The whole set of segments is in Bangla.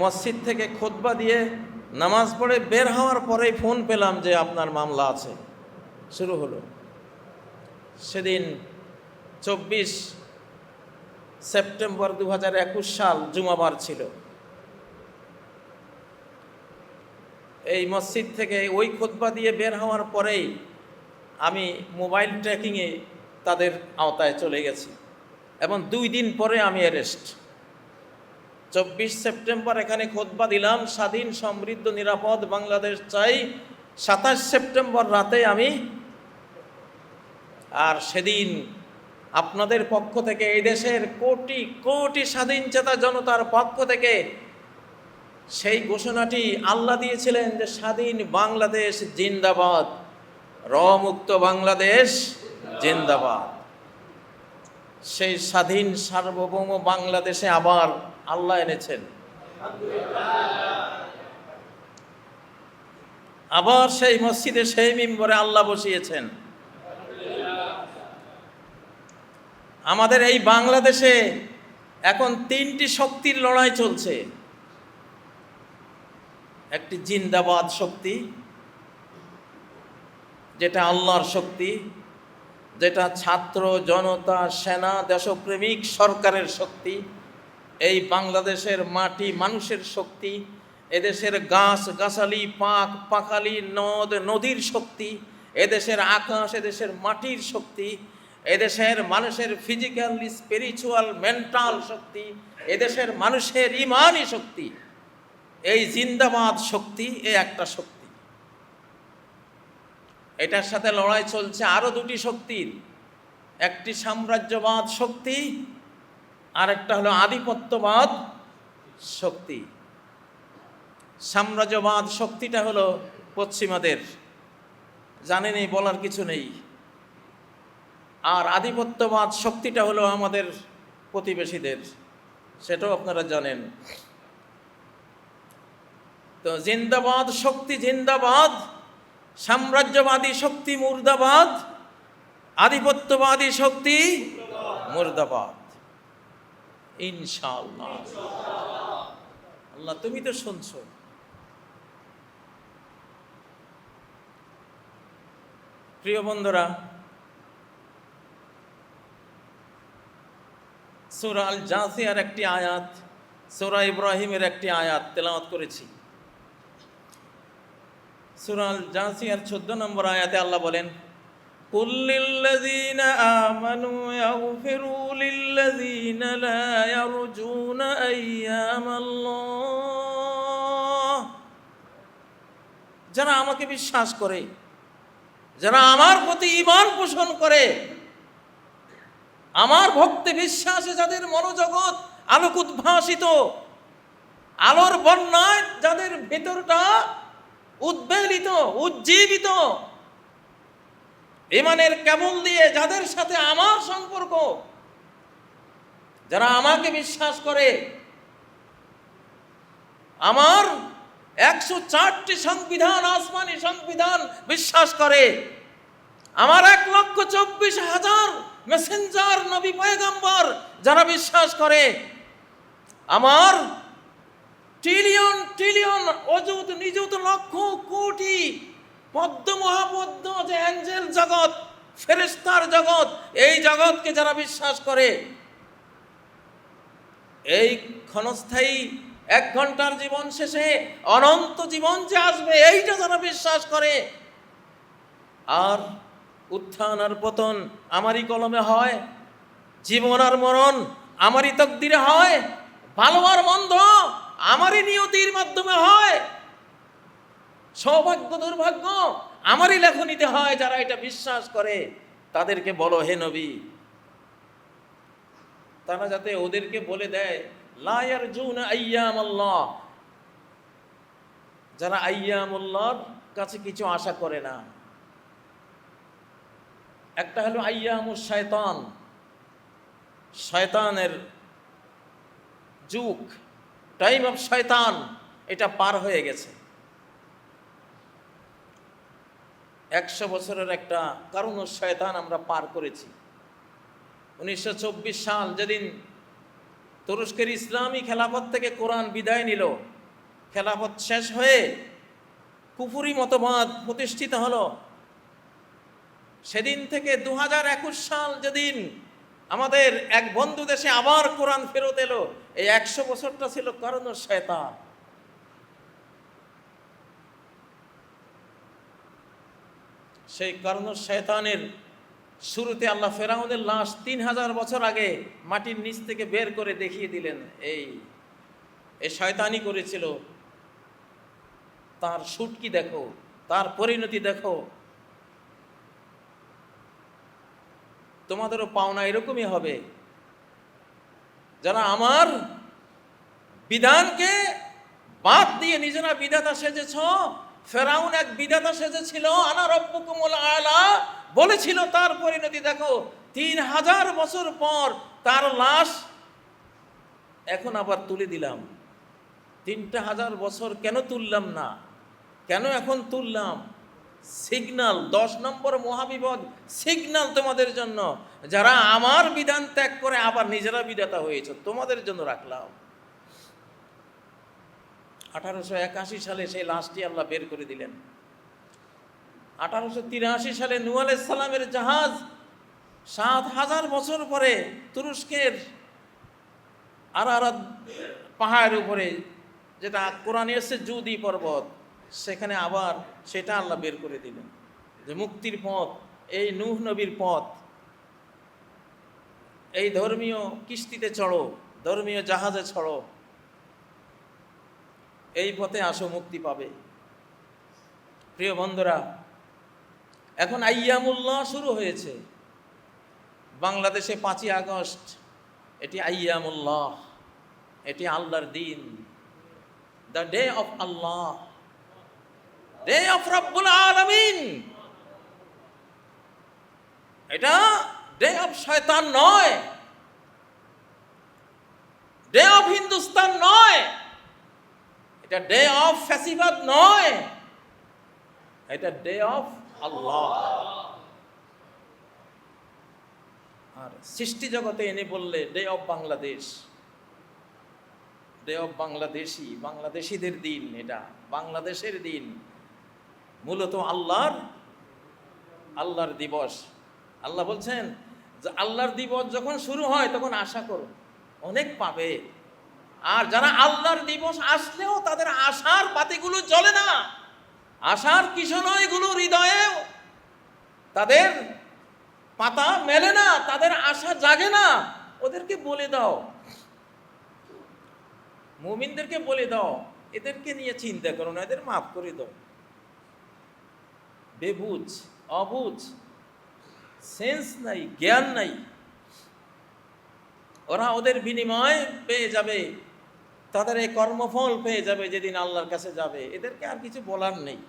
মসজিদ থেকে খোদবা দিয়ে নামাজ পড়ে বের হওয়ার পরেই ফোন পেলাম যে আপনার মামলা আছে। শুরু হলো। সেদিন চব্বিশ সেপ্টেম্বর দু হাজার একুশ সাল জুমাবার ছিল। এই মসজিদ থেকে ওই খোদবা দিয়ে বের হওয়ার পরেই আমি মোবাইল ট্র্যাকিংয়ে তাদের আওতায় চলে গেছি এবং দুই দিন পরে আমি অ্যারেস্ট চব্বিশ সেপ্টেম্বর এখানে খোদবা দিলাম, স্বাধীন, সমৃদ্ধ, নিরাপদ বাংলাদেশ চাই। সাতাশ সেপ্টেম্বর রাতে আমি আর সেদিন আপনাদের পক্ষ থেকে এই দেশের কোটি কোটি স্বাধীন চেতা জনতার পক্ষ থেকে সেই ঘোষণাটি আল্লাহ দিয়েছিলেন যে স্বাধীন বাংলাদেশ জিন্দাবাদ রমুক্ত বাংলাদেশ জিন্দাবাদ। সেই স্বাধীন সার্বভৌম বাংলাদেশে আবার আল্লাহ এনেছেন। আবার সেই মসজিদে সেই মিম্বরে আল্লাহ বসিয়েছেন। আমাদের এই বাংলাদেশে এখন তিনটি শক্তির লড়াই চলছে। একটি জিন্দাবাদ শক্তি, যেটা আল্লাহর শক্তি, যেটা ছাত্র, জনতা, সেনা, দেশপ্রেমিক সরকারের শক্তি এই বাংলাদেশের মাটি মানুষের শক্তি, এদেশের গাছ, গাছালি, পাক, পাখালি, নদ, নদীর শক্তি, এদেশের আকাশ, এদেশের মাটির শক্তি, এদেশের মানুষের ফিজিক্যাল স্পিরিচুয়াল মেন্টাল শক্তি, এদেশের মানুষের ইমানই শক্তি, এই জিন্দাবাদ শক্তি এ একটা শক্তি। এটার সাথে লড়াই চলছে আরও দুটি শক্তির, একটি সাম্রাজ্যবাদ শক্তি আর একটা হলো আধিপত্যবাদ শক্তি। সাম্রাজ্যবাদ শক্তিটা হলো পশ্চিমাদের। জানেনি, বলার কিছু নেই। আর আধিপত্যবাদ শক্তিটা হলো আমাদের প্রতিবেশীদের, সেটাও আপনারা জানেন। তো জিন্দাবাদ শক্তি জিন্দাবাদ, সাম্রাজ্যবাদী শক্তি মুর্দাবাদ, আধিপত্যবাদী শক্তি মুর্দাবাদ। আল্লাহ, তুমি তো শুনছো। প্রিয় বন্ধুরা, সুরা আল জাসিয়ার একটি আয়াত, সুরা ইব্রাহিমের একটি আয়াত তেলাওয়াত করেছি। সুরাল জাসিয়ার চোদ্দ নম্বর আয়াতে আল্লাহ বলেন قل للذين آمنوا يغفروا للذين لا يرجون أيام الله যারা আমাকে বিশ্বাস করে যারা আমার প্রতি ইমান পোষণ করে আমার ভক্তি বিশ্বাসে যাদের মনোজগৎ আলোক উদ্ভাসিত আলোর বন্যায় যাদের ভেতরটা উদ্বেলিত উজ্জীবিত ইমানের কেবল দিয়ে যাদের সাথে আমার সম্পর্ক, যারা আমাকে বিশ্বাস করে, আমার একশো চারটি সংবিধান, আসমানি সংবিধান বিশ্বাস করে, আমার এক লক্ষ চব্বিশ হাজার মেসেঞ্জার, নবী পয়গম্বর যারা বিশ্বাস করে, আমার ট্রিলিয়ন ট্রিলিয়ন অযুত, নিযুত লক্ষ কোটি পদ্ম মহাপদ্ম যে অ্যাঞ্জেল জগৎ ফেরেস্তার জগৎ, এই জগৎকে যারা বিশ্বাস করে, এই ক্ষণস্থায়ী এক ঘণ্টার জীবন শেষে অনন্ত জীবন যে আসবে, এইটা যারা বিশ্বাস করে, আর উত্থান আর পতন আমারই কলমে হয়, জীবন আর মরণ আমারই তকদিরে হয়, ভালো আর মন্দ আমারই নিয়তির মাধ্যমে হয়। সৌভাগ্য, দুর্ভাগ্য আমারই লেখনীতে হয় যারা এটা বিশ্বাস করে। তাদেরকে বলো, হে নবী। তারা যাতে ওদেরকে বলে দেয় লায়ার জুন আল্লাহ যারা আইয়ামুল্লাহর কাছে কিছু আশা করে না। একটা হলো আইয়ামুর শয়তান। শয়তানের যুগ টাইম অফ শয়তান, এটা পার হয়ে গেছে। একশো বছরের একটা কারণ শয়তান আমরা পার করেছি। উনিশশো চব্বিশ সাল যেদিন তুরস্কের ইসলামী খেলাফত থেকে কোরআন বিদায় নিল, খেলাফত শেষ হয়ে কুফুরি মতবাদ প্রতিষ্ঠিত হলো। সেদিন থেকে দু হাজার একুশ সাল যেদিন আমাদের এক বন্ধু দেশে আবার কোরআন ফেরত এলো, এই একশো বছরটা ছিল কারণ শয়তান। সেই কারণ শয়তানের শুরুতে আল্লাহ ফেরাউনের লাশ তিন হাজার বছর আগে মাটির নিচ থেকে বের করে দেখিয়ে দিলেন, এই এই শয়তানি করেছিল। তার সুটকি দেখো? তার পরিণতি দেখো। তোমাদেরও পাওনা এরকমই হবে। যারা আমার বিধানকে বাদ দিয়ে নিজেরা বিধাতা সেজেছ ফেরাউন এক বিধাতা সেজেছিল, আনা রব্বুকুমুল আলা। বলেছিল, তার পরিণতি দেখো, তিন হাজার বছর পর তার লাশ এখন আবার তুলে দিলাম। তিনটা হাজার বছর কেন তুললাম না? কেন এখন তুললাম? সিগনাল দশ নম্বর মহাবিপদ সিগনাল তোমাদের জন্য। যারা আমার বিধান ত্যাগ করে আবার নিজেরা বিধাতা হয়েছে, তোমাদের জন্য রাখলাম। আঠারোশো একাশি সালে সেই লাশটি আল্লাহ বের করে দিলেন। আঠারোশো তিরাশি সালে নূ সালামের জাহাজ সাত হাজার বছর পরে তুরস্কের আরারাত পাহাড়ের উপরে, যেটা কোরআনে এসছে জুদি পর্বত, সেখানে আবার সেটা আল্লাহ বের করে দিলেন। যে মুক্তির পথ, এই নূহ নবীর পথ, এই ধর্মীয় কিস্তিতে চড়ো, ধর্মীয় জাহাজে চড়ো এই পথে আসো মুক্তি পাবে। প্রিয় বন্ধুরা, এখন আইয়ামুল্লাহ শুরু হয়েছে। বাংলাদেশে পাঁচই আগস্ট, এটি আইয়ামুল্লাহ, এটি আল্লাহর দিন। The day of Allah day of রব্বুল আলামিন এটা ডে অফ শয়তান নয়। ডে অফ হিন্দুস্তান নয়। এটা ডে অফ ফ্যাসিবাদ নয়। এটা ডে অফ আল্লাহ। আর সৃষ্টি জগতে এনে বললে day of Bangladesh. Day of Bangladeshi, বাংলাদেশিদের দিন এটা, বাংলাদেশের দিন। মূলত আল্লাহর আল্লাহর দিবস। আল্লাহ বলছেন যে আল্লাহর দিবস যখন শুরু হয়, তখন আশা করো, অনেক পাবে। আর যারা আল্লাহর দিবস আসলেও তাদের আশার বাতিগুলো জ্বলে না। আশার কিশনয়গুলো হৃদয়ে তাদের পাতা মেলে না, তাদের আশা জাগে না। ওদেরকে বলে দাও। মুমিনদেরকে বলে দাও। এদেরকে নিয়ে চিন্তা করো না, এদের মাফ করে দাও। বেবুঝ অবুঝ সেন্স নাই, জ্ঞান নাই। ওরা ওদের বিনিময় পেয়ে যাবে। তাদের এই কর্মফল পেয়ে যাবে যেদিন আল্লাহর কাছে যাবে। এদেরকে আর কিছু বলার নেই।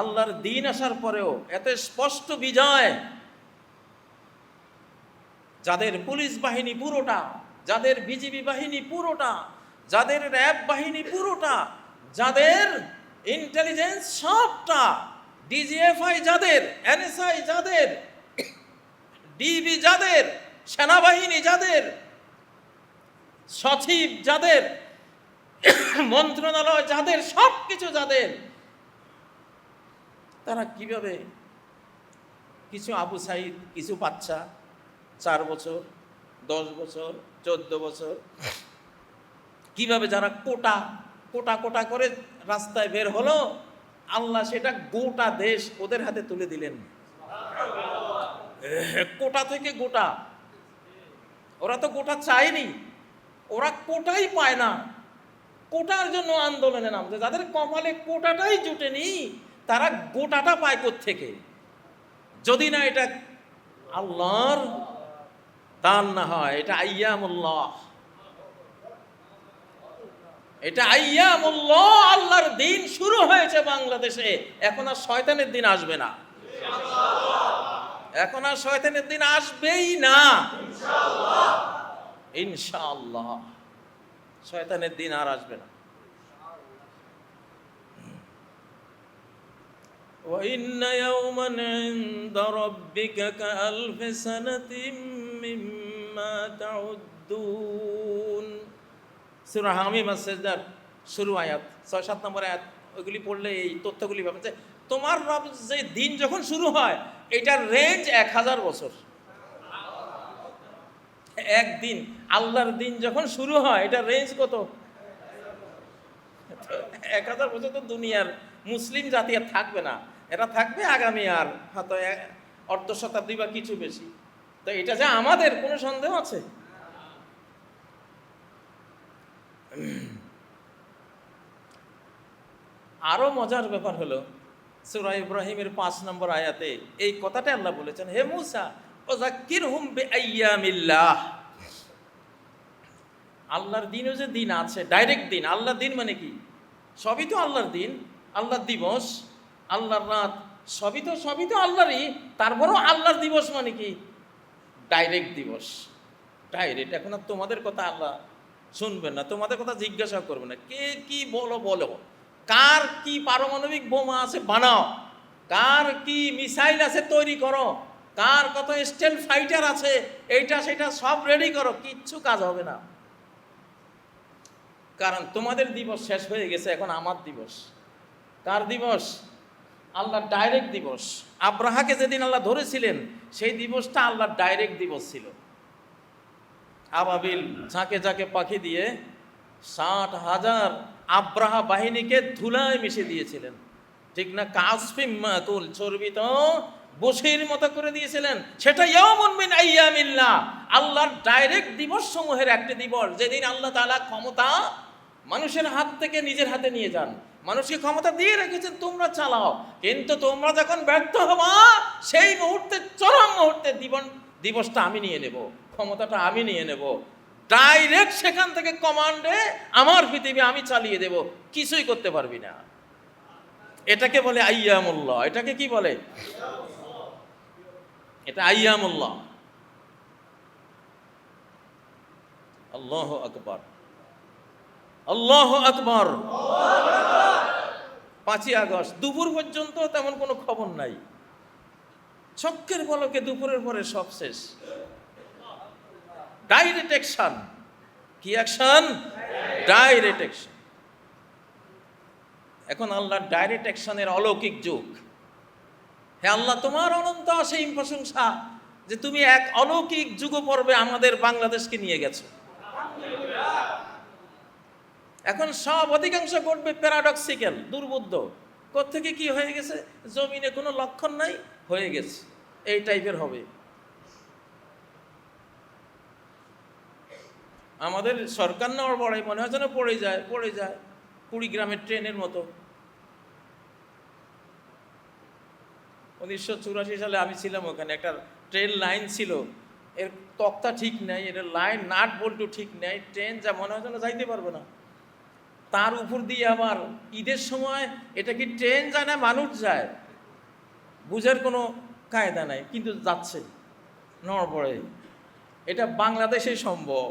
আল্লাহর দিন আসার পরেও এত স্পষ্ট বিজয়, যাদের পুলিশ বাহিনী পুরোটা, যাদের বিজিবি বাহিনী পুরোটা, যাদের র্যাব বাহিনী পুরোটা, যাদের ইন্টেলিজেন্স সবটা ডিজিএফআই যাদের এনএসআই যাদের ডিবি যাদের, সেনাবাহিনী যাদের সচিব যাদের, মন্ত্রণালয় যাদের সব কিছু যাদের, তারা কীভাবে কিছু আবু সাইদ, কিছু বাচ্চা, চার বছর, দশ বছর, চোদ্দ বছর, কীভাবে যারা কোটা কোটা কোটা করে রাস্তায় বের হলো, আল্লাহ সেটা গোটা দেশ ওদের হাতে তুলে দিলেন। কোটা থেকে গোটা। ওরা তো গোটা চায়নি। ওরা কোটাই পায় না। কোটার জন্য আন্দোলনে নামছে। যাদের কপালে কোটাটাই জুটেনি, তারা গোটাটা পায় থেকে যদি না এটা আল্লাহর দান না হয়, এটা আইয়ামুল্লাহ। এটা আইয়ামুল্লাহ, আল্লাহর দিন শুরু হয়েছে বাংলাদেশে। এখন আর শয়তানের দিন আসবে না। এখন আর শয়তানের দিন আসবেই না। ইনশাআল্লাহ শয়তানের দিন আর আসবে না وإن يوما عند ربك كألف سنة مما تعد আবদুন সুরা হামিম সেজদার শুরু আয়াত ছয় সাত নম্বর আয়াত ওইগুলি পড়লে এই তথ্যগুলি পাবেন যে তোমার রব যে দিন যখন শুরু হয় এটার রেঞ্জ এক হাজার বছর একদিন, আল্লাহর দিন যখন শুরু হয়, এটা রেঞ্জ কত? এক হাজার বছর তো দুনিয়ার মুসলিম জাতি আর থাকবে না। এটা থাকবে আগামী আর, হয়তো অর্ধ শতাব্দী বা কিছু বেশি। তো এটা যে আমাদের কোনো সন্দেহ আছে? আরও মজার ব্যাপার হলো, সুরা ইব্রাহিমের পাঁচ নম্বর আয়াতে এই কথাটা আল্লাহ বলেছেন, হে মুসা আল্লাহর দিনও যে দিন আছে ডাইরেক্ট দিন, আল্লাহর দিন মানে কি? সবই তো আল্লাহর দিন, আল্লাহর দিবস, আল্লাহর রাত, সবই তো সবই তো আল্লাহরই, তারপরও আল্লাহর দিবস মানে কি? ডাইরেক্ট দিবস। ডাইরেক্ট এখন আর তোমাদের কথা আল্লাহ শুনবেন না, তোমাদের কথা জিজ্ঞাসা করবে না। কে কি বলো বলো। কার কি পারমাণবিক বোমা আছে, বানাও। কার কি মিসাইল আছে, তৈরি করো। কার কত স্টেল ফাইটার আছে, এইটা সেটা সব রেডি করো, কিচ্ছু কাজ হবে না। কারণ তোমাদের দিবস শেষ হয়ে গেছে, এখন আমার দিবস। কার দিবস? আল্লাহ ডাইরেক্ট দিবস। আব্রাহাকে যেদিন আল্লাহ ধরেছিলেন, সেই দিবসটা আল্লাহ ডাইরেক্ট দিবস ছিল। আবাবিল ঝাঁকে ঝাঁকে পাখি দিয়ে ষাট হাজার আব্রাহা বাহিনীকে ধুলায় মিশে দিয়েছিলেন। ঠিক না? কাসফিম চর্বিত বসির মতো করে দিয়েছিলেন। সেটা ইয়ামুন মিন আইয়ামিল্লাহ। আল্লাহর ডাইরেক্ট দিবস সমূহের একটি দিবস। যেদিন আল্লাহ তাআলা ক্ষমতা মানুষের হাত থেকে নিজের হাতে নিয়ে যান। মানুষকে ক্ষমতা দিয়ে রেখেছেন, তোমরা চালাও। কিন্তু তোমরা যখন ব্যর্থ হবা, সেই মুহূর্তে, চরম মুহূর্তে দিবন দিবসটা আমি নিয়ে নেব। ক্ষমতাটা আমি নিয়ে নেব। ডাইরেক্ট সেখান থেকে কমান্ডে আমার পৃথিবী আমি চালিয়ে দেব। কিছুই করতে পারবি না। এটাকে বলে আইয়ামুল্লাহ। এটাকে কি বলে? এটা আইয়ামুল্লাহ। আল্লাহ আকবর। আল্লাহ আকবর। পাঁচই আগস্ট, দুপুর পর্যন্ত তেমন কোনো খবর নাই। চক্কের পলকে দুপুরের পরে সব শেষ। ডাইরেক্ট অ্যাকশন কি অ্যাকশন ডাইরেক্ট অ্যাকশন এখন আল্লাহ ডাইরেক্ট অ্যাকশনের অলৌকিক যুগ। হে আল্লাহ, তোমার অনন্ত অসীম প্রশংসা যে তুমি এক অলৌকিক যুগ পর্বে আমাদের বাংলাদেশকে নিয়ে গেছো। এখন সব অধিকাংশ ঘটবে প্যারাডক্সিক্যাল দুর্বুদ্ধ কোত্থেকে কি হয়ে গেছে? জমিনে কোনো লক্ষণ নাই, হয়ে গেছে। এই টাইপের হবে। আমাদের সরকার নেওয়ার পরে মনে হয় যেন পড়ে যায় পড়ে যায়। কুড়িগ্রামের ট্রেনের মতো। উনিশশো চুরাশি সালে আমি ছিলাম ওখানে। একটা ট্রেন লাইন ছিল। এর তক্তা ঠিক নেই এর লাইন নাট বল্টু ঠিক নেই, ট্রেন যা মনে হয় যেন যাইতে পারবে না। তার উপর দিয়ে আবার ঈদের সময় এটা কি ট্রেন যায় না মানুষ যায়? বুঝার কোনো কায়দা নাই, কিন্তু যাচ্ছে নড়বড়ে এটা বাংলাদেশে সম্ভব।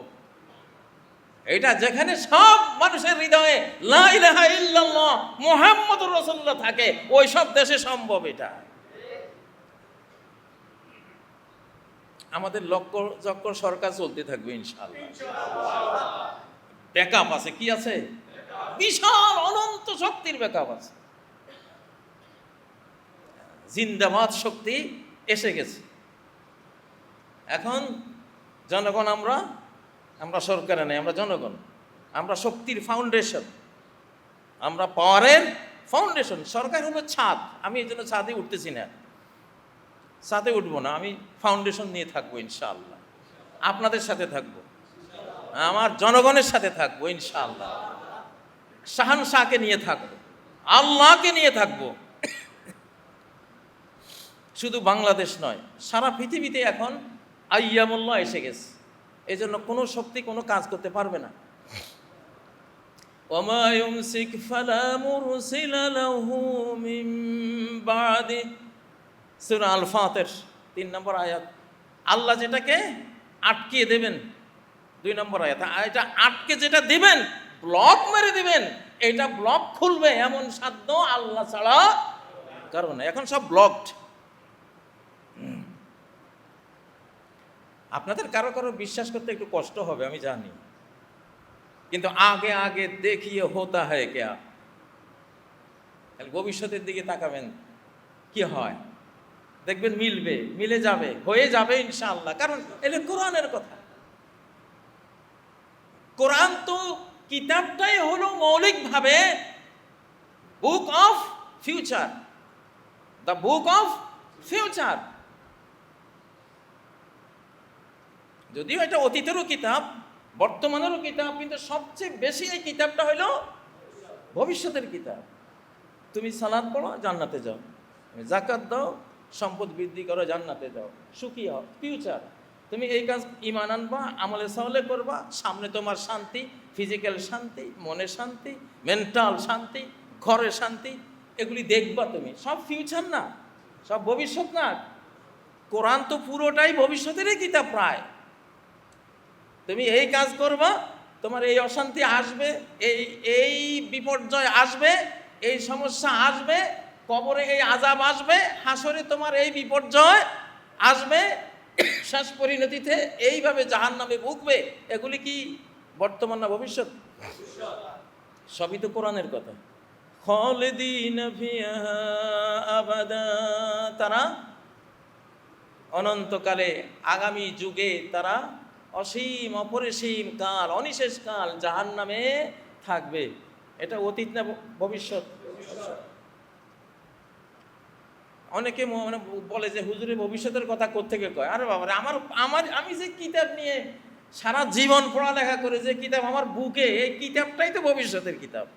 এটা যেখানে সব মানুষের হৃদয়ে লা ইলাহা ইল্লাল্লাহ মুহাম্মদুর রাসূলুল্লাহ থাকে, ওই সব দেশে সম্ভব এটা। আমাদের লক্ষ্য চক্কর সরকার চলতে থাকবে, ইনশাআল্লাহ। ব্যাকআপ আছে, কি আছে? বিশাল, অনন্ত শক্তির ব্যাকআপ আছে। জিন্দাবাদ শক্তি এসে গেছে। এখন জনগণ, আমরা আমরা সরকারে নেই, আমরা জনগণ। আমরা শক্তির ফাউন্ডেশন আমরা পাওয়ারের ফাউন্ডেশন সরকার হলো ছাদ। আমি এই জন্য ছাদে উঠতেছি না। সাথে উঠবো না, আমি ফাউন্ডেশন নিয়ে থাকব ইনশাআল্লাহ। আপনাদের সাথে থাকব। আমার জনগণের সাথে থাকব ইনশাআল্লাহ। শাহান শাহকে নিয়ে থাকব, আল্লাহকে নিয়ে থাকব। শুধু বাংলাদেশ নয়, সারা পৃথিবীতে এখন আইয়ামুল্লাহ এসে গেছে। এজন্য কোনো শক্তি, কোনো কাজ করতে পারবে না। অমায়ুম সিক ফালা মুরসিলা মিম সূরা আল ফাতির তিন নম্বর আয়াত। আল্লাহ যেটাকে আটকিয়ে দেবেন, দুই নম্বর আয়াত। এটা আটকে যেটা দিবেন ব্লক মেরে দিবেন, এটা ব্লক খুলবে এমন সাধ্য আল্লাহ ছাড়া কারণ এখন সব ব্লকড আপনাদের কারও কারও বিশ্বাস করতে একটু কষ্ট হবে, আমি জানি। কিন্তু আগে আগে দেখিয়ে হতা হয় কেয়া? ভবিষ্যতের দিকে তাকাবেন, কি হয়? দেখবেন মিলবে, মিলে যাবে, হয়ে যাবে ইনশাআল্লাহ। কারণ এটা কোরআনের কথা। কোরআন তো কিতাবটাই হলো মৌলিকভাবে book of future the book of future যদিও এটা অতীতেরও কিতাব, বর্তমানেরও কিতাব, কিন্তু সবচেয়ে বেশি এই কিতাবটা হলো ভবিষ্যতের কিতাব। তুমি সালাদ পড়ো, জান্নাতে যাও। জাকাত দাও সম্পদ বৃদ্ধি করো, জান্নাতে যাও। সুখী হও। ফিউচার তুমি এই কাজ ইমান আনবা, আমলে সহলে করবা। সামনে তোমার শান্তি ফিজিক্যাল শান্তি মনে শান্তি মেন্টাল শান্তি ঘরে শান্তি, এগুলি দেখবা তুমি। সব ফিউচার না, সব ভবিষ্যৎ না। কোরআন তো পুরোটাই ভবিষ্যতেরই কিতাব প্রায়। তুমি এই কাজ করবা, তোমার এই অশান্তি আসবে, এই এই বিপর্যয় আসবে, এই সমস্যা আসবে কবরে এই আজাব আসবে হাসরে তোমার এই বিপর্যয় আসবে, শেষ পরিণতিতে এইভাবে জাহান নামে ভুগবে, এগুলি কি বর্তমান না ভবিষ্যৎ? সবই তো কোরআনের কথা। তারা অনন্তকালে আগামী যুগে তারা অসীম, অপরিসীম কাল, অনিশেষ কাল জাহান নামে থাকবে। এটা অতীত না ভবিষ্যৎ? অনেকে মানে বলে যে হুজুরের ভবিষ্যতের কথা কোত্থেকে কয়? আরে বাবারে, আমার আমার আমি যে কিতাব নিয়ে সারা জীবন পড়ালেখা করে যে কিতাব আমার বুকে, এই কিতাবটাই তো ভবিষ্যতের কিতাব।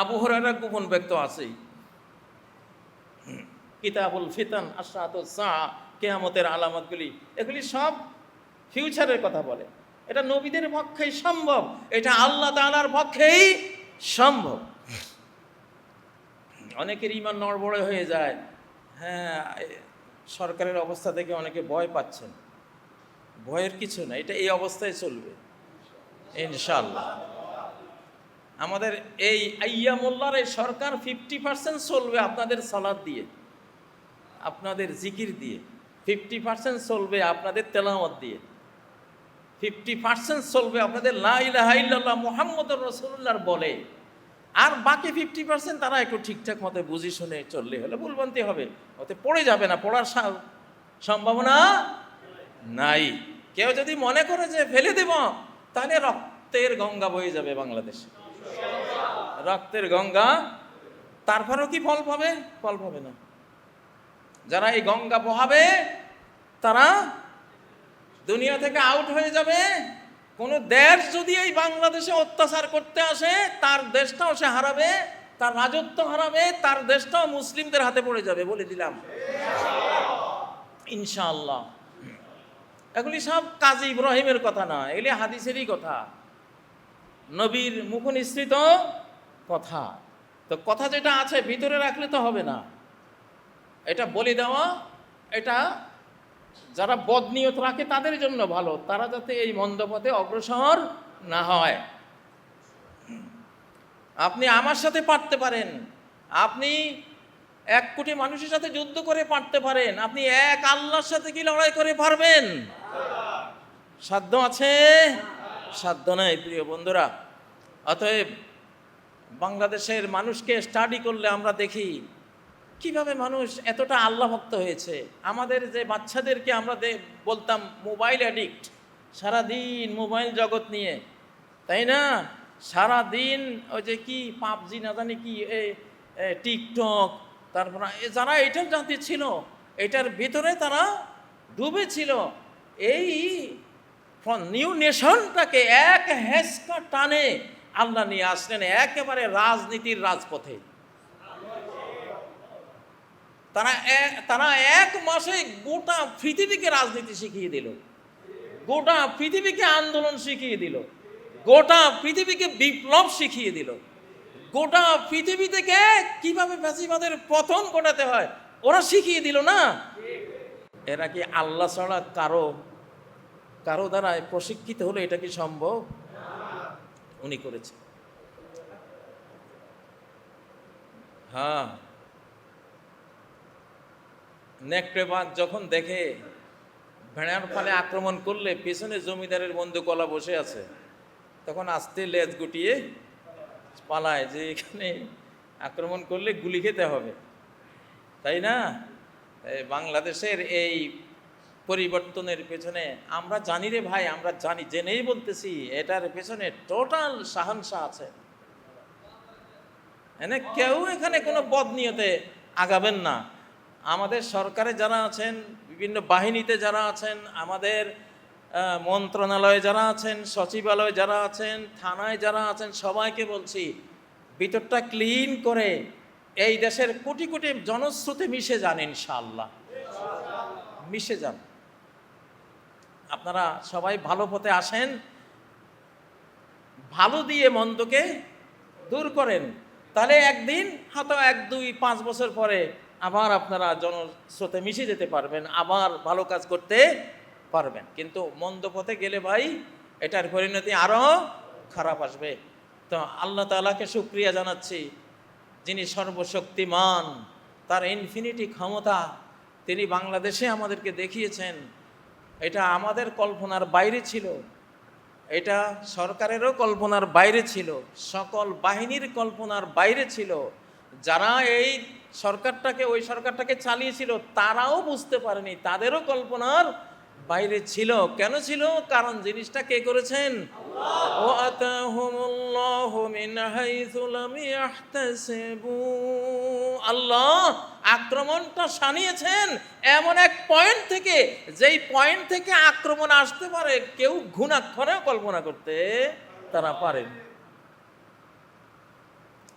আবু হরারা গোপন ব্যক্ত আছেই। কিতাবুল ফিতান, আশরাত কেয়ামতের আলামতগুলি, এগুলি সব ফিউচারের কথা বলে। এটা নবীদের পক্ষেই সম্ভব, এটা আল্লাহ তাআলার পক্ষেই সম্ভব। অনেকের ইমান নড়বড়ে হয়ে যায়। হ্যাঁ সরকারের অবস্থা দেখে অনেকে ভয় পাচ্ছেন। ভয়ের কিছু না, এটা এই অবস্থায় চলবে। ইনশাল্লাহ আমাদের এই আইয়া মোল্লার এই সরকার ফিফটি পার্সেন্ট চলবে আপনাদের সালাদ দিয়ে, আপনাদের জিকির দিয়ে। ফিফটি পার্সেন্ট চলবে আপনাদের তেলাওয়াত দিয়ে। ফিফটি পার্সেন্ট চলবে আপনাদের লাইল্লাহ মোহাম্মদ রসুল্লাহর বলে। আর বাকি ফিফটি পার্সেন্ট তারা একটু ঠিকঠাক মতো বুঝি শুনে চললে হলে ভুলবান্তি হবে। ওতে পড়ে যাবে না, পড়ার সম্ভাবনা নাই। কেউ যদি মনে করে যে ফেলে দেব, তাহলে রক্তের গঙ্গা বয়ে যাবে বাংলাদেশে। রক্তের গঙ্গা, তারপরেও কি ফল পাবে? ফল পাবে না। যারা এই গঙ্গা বহাবে, তারা দুনিয়া থেকে আউট হয়ে যাবে। কোনো দেশ যদি এই বাংলাদেশে অত্যাচার করতে আসে, তার দেশটাও সে হারাবে, তার রাজত্ব হারাবে, তার দেশটাও মুসলিমদের হাতে পড়ে যাবে বলে দিলাম। ইনশাআল্লাহ। এগুলি সব কাজী ইব্রাহিমের কথা না, এগুলি হাদিসেরই কথা। নবীর মুখ নিঃসৃত কথা। তো কথা যেটা আছে, ভিতরে রাখলে তো হবে না। এটা বলে দেওয়া, এটা যারা বদনিয়ত রাখে তাদের জন্য ভালো, তারা যাতে এই মন্দ পথে অগ্রসর না হয়। আপনি আমার সাথে পারতে পারেন। আপনি এক কোটি মানুষের সাথে যুদ্ধ করে পারতে পারেন। আপনি এক আল্লাহর সাথে কি লড়াই করে পারবেন? সাধ্য আছে? সাধ্য নাই, প্রিয় বন্ধুরা। অতএব বাংলাদেশের মানুষকে স্টাডি করলে আমরা দেখি কীভাবে মানুষ এতটা আল্লাহ ভক্ত হয়েছে? আমাদের যে বাচ্চাদেরকে আমরা বলতাম মোবাইল অ্যাডিক্ট সারাদিন মোবাইল জগৎ নিয়ে, তাই না? সারাদিন ওই যে কি পাবজি না জানি কি, এ টিকটক, তারপর যারা এটার জাতি ছিল, এটার ভিতরে তারা ডুবে ছিল এই নিউ নেশনটাকে এক হেসকা টানে আল্লাহ নিয়ে আসলেন, একেবারে রাজনীতির রাজপথে। তারা তারা এক মাসে গোটা পৃথিবীকে রাজনীতি শিখিয়ে দিল। গোটা পৃথিবীকে আন্দোলন শিখিয়ে দিল। গোটা পৃথিবীকে বিপ্লব শিখিয়ে দিল। গোটা পৃথিবী থেকে কীভাবে ফ্যাসিবাদের পতন ঘটাতে হয়, ওরা শিখিয়ে দিল না। এরা কি আল্লাহ ছাড়া কারও কারও দ্বারা প্রশিক্ষিত হলে এটা কি সম্ভব? উনি করেছে হ্যাঁ। নেকড়েবাজ যখন দেখে ভেড়ার ফালে আক্রমণ করলে পেছনে জমিদারের বন্ধু কলা বসে আছে, তখন আস্তে লেজ গুটিয়ে পালায় যে এখানে আক্রমণ করলে গুলি খেতে হবে। তাই না? বাংলাদেশের এই পরিবর্তনের পেছনে আমরা জানি রে ভাই, আমরা জানি, জেনেই বলতেছি, এটার পেছনে টোটাল সাহানসা আছে। এনে কেউ এখানে কোনো পদ নিয়তে আগাবেন না। আমাদের সরকারে যারা আছেন, বিভিন্ন বাহিনীতে যারা আছেন, আমাদের মন্ত্রণালয়ে যারা আছেন, সচিবালয়ে যারা আছেন, থানায় যারা আছেন, সবাইকে বলছি, ভিতরটা ক্লিন করে এই দেশের কোটি কোটি জনস্রোতে মিশে যান ইনশাআল্লাহ। মিশে যান। আপনারা সবাই ভালো পথে আসেন, ভালো দিয়ে মন্দকে দূর করেন। তাহলে একদিন, হয়তো এক, দুই, পাঁচ বছর পরে আবার আপনারা জনস্রোতে মিশে যেতে পারবেন, আবার ভালো কাজ করতে পারবেন। কিন্তু মন্দ পথে গেলে ভাই, এটার পরিণতি আরও খারাপ আসবে। তো আল্লাহ তাআলাকে শুক্রিয়া জানাচ্ছি, যিনি সর্বশক্তিমান, তার ইনফিনিটি ক্ষমতা তিনি বাংলাদেশে আমাদেরকে দেখিয়েছেন। এটা আমাদের কল্পনার বাইরে ছিল, এটা সরকারেরও কল্পনার বাইরে ছিল, সকল বাহিনীর কল্পনার বাইরে ছিল। যারা এই সরকারটাকে, ওই সরকারটাকে চালিয়েছিল, তারাও বুঝতে পারেনি, তাদেরও কল্পনার বাইরে ছিল। কেন ছিল? কারণ জিনিসটা কে করেছেন? আল্লাহ আক্রমণটা সানিয়েছেন এমন এক পয়েন্ট থেকে, যেই পয়েন্ট থেকে আক্রমণ আসতে পারে, কেউ ঘুণাক্ষরেও কল্পনা করতে তারা পারেন।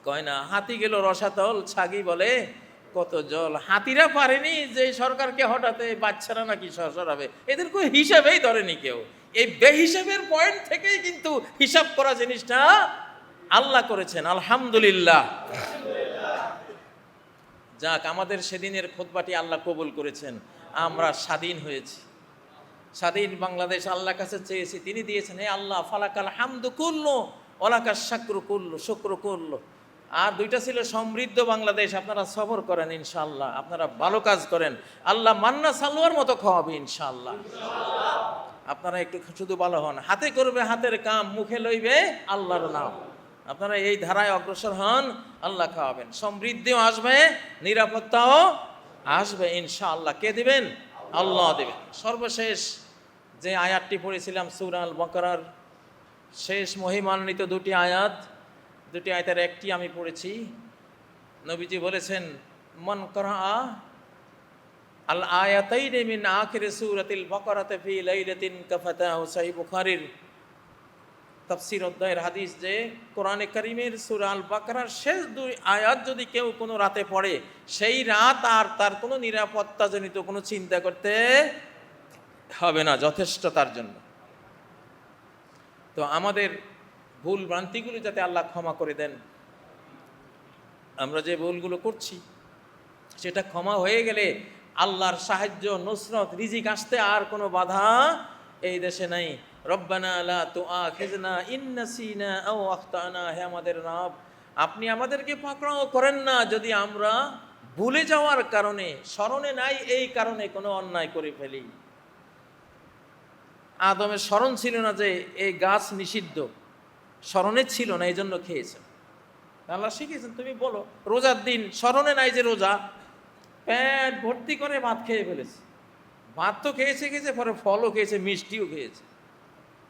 কয় না, হাতি গেল রসাতল, ছাগি বলে, কত জল। হাতিরা পারেনি যে সরকারকে এই বাচ্চারা নাকি সরাবে। এদের কোনো হিসাবেই ধরেনি কেউ। এই বেহিসাবের পয়েন্ট থেকেই কিন্তু হিসাব করা জিনিসটা আল্লাহ করেছেন, আলহামদুলিল্লাহ। যাক, আমাদের সেদিনের খোদবাটি আল্লাহ কবুল করেছেন। আমরা স্বাধীন হয়েছি। স্বাধীন বাংলাদেশ আল্লাহর কাছে চেয়েছি। তিনি দিয়েছেন, হে আল্লাহ, ফালাকাল হামদু করল ওলাকার শাক্র করল শুক্র করল আর দুইটা ছিল সমৃদ্ধ বাংলাদেশ, আপনারা সফর করেন ইনশাল্লাহ আপনারা ভালো কাজ করেন। আল্লাহ মান্না সালোয়ার মতো খাওয়াবে ইনশাল্লাহ আপনারা একটু শুধু ভালো হন, হাতে করবে হাতের কাম, মুখে লইবে আল্লাহর নাম। আপনারা এই ধারায় অগ্রসর হন, আল্লাহ খাওয়াবেন। সমৃদ্ধিও আসবে, নিরাপত্তাও আসবে ইনশাআল্লাহ। কে দিবেন? আল্লাহ দেবেন। সর্বশেষ যে আয়াতটি পড়েছিলাম সুরাল বকরার শেষ মহিমান্বিত দুটি আয়াত দুটি আয়তার একটি আমি পড়েছি। নবীজি বলেছেন, মন করা আল আয়াতাইন মিন আখির সূরাতিল বাকারাতে ফি লাইলাতিন কাফাতাহু সহিহ বুখারীর। তাফসীর অধ্যায়ের হাদিস যে, কোরআনে কারীমের সূরা আল বাকারার শেষ দুই আয়াত যদি কেউ কোনো রাতে পড়ে, সেই রাত আর তার কোনো নিরাপত্তাজনিত কোনো চিন্তা করতে হবে না, যথেষ্ট তার জন্য। তো আমাদের ভুল ভ্রান্তিগুলো যাতে আল্লাহ ক্ষমা করে দেন। আমরা যে ভুলগুলো করছি, সেটা ক্ষমা হয়ে গেলে আল্লাহর সাহায্য, নুসরত, রিজিক আসতে আর কোনো বাধা এই দেশে নাই। রব্বানা লা তুআখিজনা ইন নাসিনা আও আখতানা। হে আমাদের রব, আপনি আমাদেরকে পাকড়াও করেন না। যদি আমরা ভুলে যাওয়ার কারণে, স্মরণে নাই, এই কারণে কোনো অন্যায় করে ফেলি। আদমের স্মরণ ছিল না যে এই গাছ নিষিদ্ধ। স্মরণে ছিল না এই জন্য খেয়েছেন আল্লাহ শিখিয়েছেন, তুমি বলো, রোজার দিন স্মরণে নাই যে রোজা, পেট ভর্তি করে ভাত খেয়ে ফেলেছে। ভাত তো খেয়েছে খেয়েছে, পরে ফলও খেয়েছে, মিষ্টিও খেয়েছে।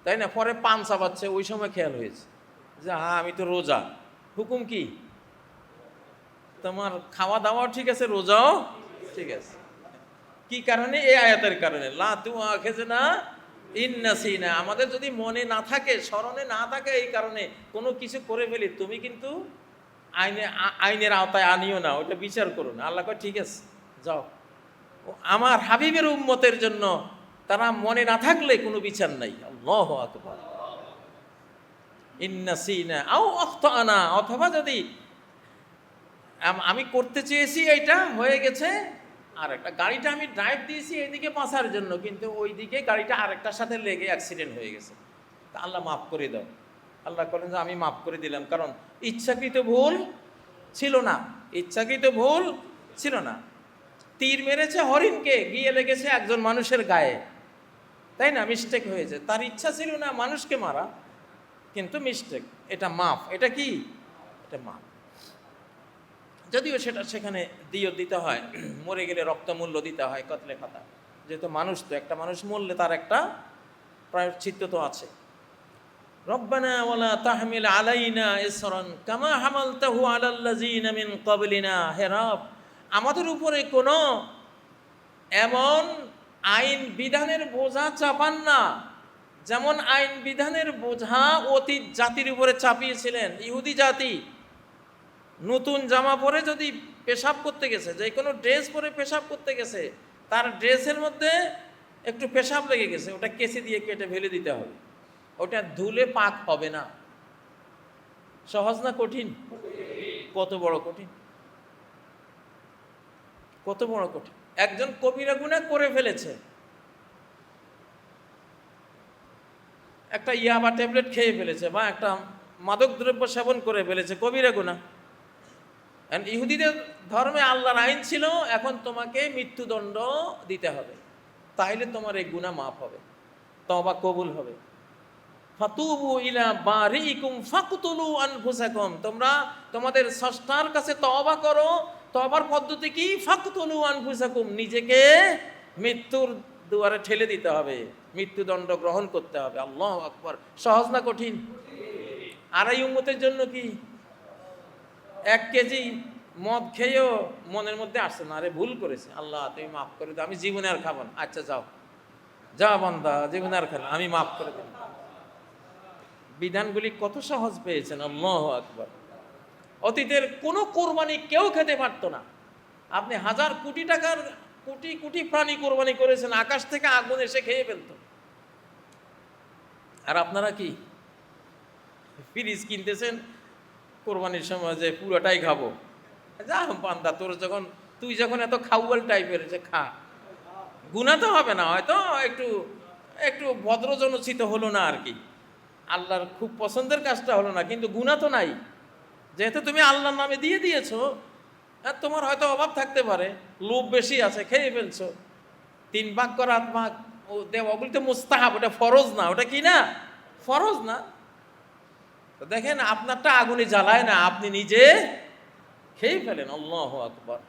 তাই না? পরে পান চাবাচ্ছে ওই সময় খেয়াল হয়েছে যে হ্যাঁ আমি তো রোজা। হুকুম কি? তোমার খাওয়া দাওয়াও ঠিক আছে, রোজাও ঠিক আছে। কি কারণে? এই আয়াতের কারণে। লা তু খেছে না ইন্নাসি না আমাদের যদি মনে না থাকে, স্মরণে না থাকে এই কারণে কোনো কিছু করে ফেলি, তুমি কিন্তু আইনে আইনের আওতায় আনিও না ওটা বিচার করো না। আল্লাহ কয়, ঠিক আছে, যাও। আমার হাবিবের উম্মতের জন্য তারা মনে না থাকলে কোনো বিচার নাই। ইন্নাসিনা আও আনা অথবা যদি আমি করতে চেয়েছি এইটা, হয়ে গেছে আর একটা, গাড়িটা আমি ড্রাইভ দিয়েছি এইদিকে বাঁচার জন্য, কিন্তু ওই দিকে গাড়িটা আরেকটার সাথে লেগে অ্যাক্সিডেন্ট হয়ে গেছে। তা আল্লাহ মাফ করে দাও। আল্লাহ করেন যে আমি মাফ করে দিলাম, কারণ ইচ্ছাকৃত ভুল ছিল না, ইচ্ছাকৃত ভুল ছিল না। তীর মেরেছে হরিণকে, গিয়ে লেগেছে একজন মানুষের গায়ে। তাই না? মিস্টেক হয়েছে। তার ইচ্ছা ছিল না মানুষকে মারা, কিন্তু মিস্টেক এটা মাফ। এটা কি? এটা মাফ। যদিও সেটা সেখানে দিও দিতে হয়, মরে গেলে রক্তমূল্য দিতে হয় কতলে খাতা। যেহেতু মানুষ তো, একটা মানুষ মরলে তার একটা প্রায়শ্চিত্ত তো আছে। রব্বানা ওয়ালা তাহমিল আলাইনা ইসরান কামা হামালতাহু আলাল্লাযিনা মিন ক্বাবলিনা। হে রব, আমাদের উপরে কোনো এমন আইন বিধানের বোঝা চাপান না। যেমন আইন বিধানের বোঝা অতীত জাতির উপরে চাপিয়েছিলেন, ইহুদি জাতি। নতুন জামা পরে যদি পেশাব করতে গেছে, যে কোনো ড্রেস পরে পেশাব করতে গেছে, তার ড্রেসের মধ্যে একটু পেশাব লেগে গেছে, ওটা কেসে দিয়ে কেটে ফেলে দিতে হবে। ওটা ধুলে পাক হবে না। সহজ না কঠিন? কত বড় কঠিন? কত বড় কঠিন? একজন কবিরা গুণা করে ফেলেছে। একটা ইয়াবা ট্যাবলেট খেয়ে ফেলেছে বা একটা মাদক দ্রব্য সেবন করে ফেলেছে, কবিরা গুণা। ইহুদিদের ধর্মে আল্লাহর আইন ছিল, এখন তোমাকে মৃত্যুদণ্ড দিতে হবে। তাইলে তোমার এই গুণা মাফ হবে তবা কবুল হবে। ফাতুবু ইলা বারিকুম ফাকতুলু আনফুসাকুম, তোমরা তোমাদের স্রষ্টার কাছে তওবা করো, তওবার পদ্ধতি কি? ফাকতুলু আনফুসাকুম, নিজেকে মৃত্যুর দুয়ারে ঠেলে দিতে হবে, মৃত্যুদণ্ড গ্রহণ করতে হবে। আল্লাহ আকবার, সহজ না কঠিন? আড়াই উম্মতের জন্য কি? এক কেজি মদ খেয়েও মনের মধ্যে আসছে না, আরে ভুল করেছে। আল্লাহ, তুমি মাফ করে দাও, আমি জীবনে আর খাব না। আচ্ছা যাও। যা বান্দা, জীবনে আর খেলো আমি মাফ করে দিলাম। বিধানগুলি কত সহজ পেয়েছেন, আল্লাহ আকবর। অতীতের কোনো কোরবানি কেউ খেতে পারতো না। আপনি হাজার কোটি টাকার, কোটি কোটি প্রাণী কোরবানি করেছেন, আকাশ থেকে আগুন এসে খেয়ে ফেলতো। আর আপনারা কি? ফ্রিজ কিনতেছেন কোরবানির সময় যে পুরোটাই খাব। যা পান্দা তোর যখন তুই যখন এত খাউয়াল টাইপের যে খা। গুণা তো হবে না, হয়তো একটু একটু ভদ্রজনচিত হলো না আর কি। আল্লাহর খুব পছন্দের কাজটা হলো না, কিন্তু গুণা তো নাই। যেহেতু তুমি আল্লাহর নামে দিয়ে দিয়েছ, আর তোমার হয়তো অভাব থাকতে পারে, লোভ বেশি আছে, খেয়ে ফেলছো। তিন ভাগ করা ভাগ, ও দেব ওগুলি তো মুস্তাহাব, ওটা ফরজ না, ওটা কি না? ফরজ না। তো দেখেন আপনারটা আগুনে জ্বালায় না আপনি নিজে খেয়ে ফেলেন। আল্লাহ আকবর।